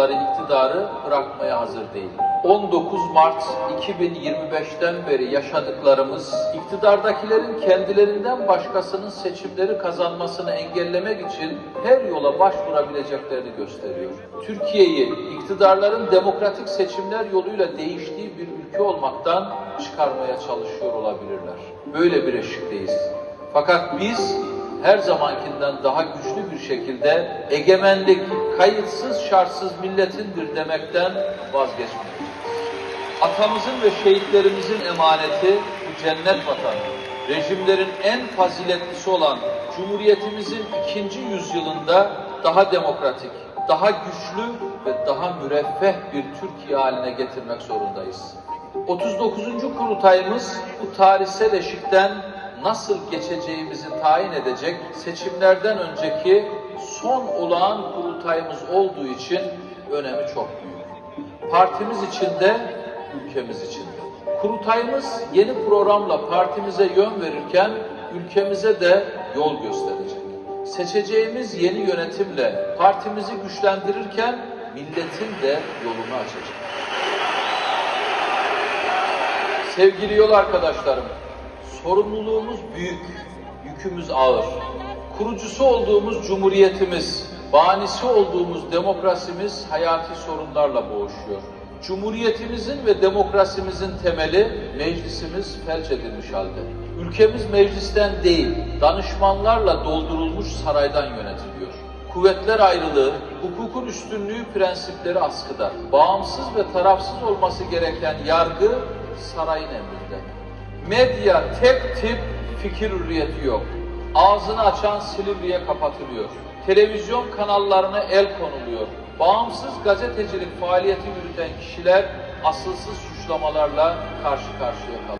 oldukları iktidarı bırakmaya hazır değil. 19 Mart 2025'ten beri yaşadıklarımız iktidardakilerin kendilerinden başkasının seçimleri kazanmasını engellemek için her yola başvurabileceklerini gösteriyor. Türkiye'yi iktidarların demokratik seçimler yoluyla değiştiği bir ülke olmaktan çıkarmaya çalışıyor olabilirler. Böyle bir eşikteyiz. Fakat biz her zamankinden daha güçlü bir şekilde egemenlik kayıtsız şartsız milletindir demekten vazgeçmeyeceğiz. Atamızın ve şehitlerimizin emaneti bu cennet vatanı. Rejimlerin en faziletlisi olan Cumhuriyetimizin ikinci yüzyılında daha demokratik, daha güçlü ve daha müreffeh bir Türkiye haline getirmek zorundayız. 39. kurultayımız bu tarihsel eşikten nasıl geçeceğimizi tayin edecek seçimlerden önceki son olağan kurultayımız olduğu için önemi çok büyük. Partimiz için de ülkemiz için de. Kurultayımız yeni programla partimize yön verirken ülkemize de yol gösterecek. Seçeceğimiz yeni yönetimle partimizi güçlendirirken milletin de yolunu açacak. Sevgili yol arkadaşlarım, sorumluluğumuz büyük, yükümüz ağır. Kurucusu olduğumuz cumhuriyetimiz, banisi olduğumuz demokrasimiz hayati sorunlarla boğuşuyor. Cumhuriyetimizin ve demokrasimizin temeli meclisimiz felç edilmiş halde. Ülkemiz meclisten değil, danışmanlarla doldurulmuş saraydan yönetiliyor. Kuvvetler ayrılığı, hukukun üstünlüğü prensipleri askıda. Bağımsız ve tarafsız olması gereken yargı sarayın emrinde. Medya tek tip fikir hürriyeti yok. Ağzını açan Silivri'ye kapatılıyor. Televizyon kanallarına el konuluyor. Bağımsız gazetecilik faaliyeti yürüten kişiler asılsız suçlamalarla karşı karşıya kalıyor.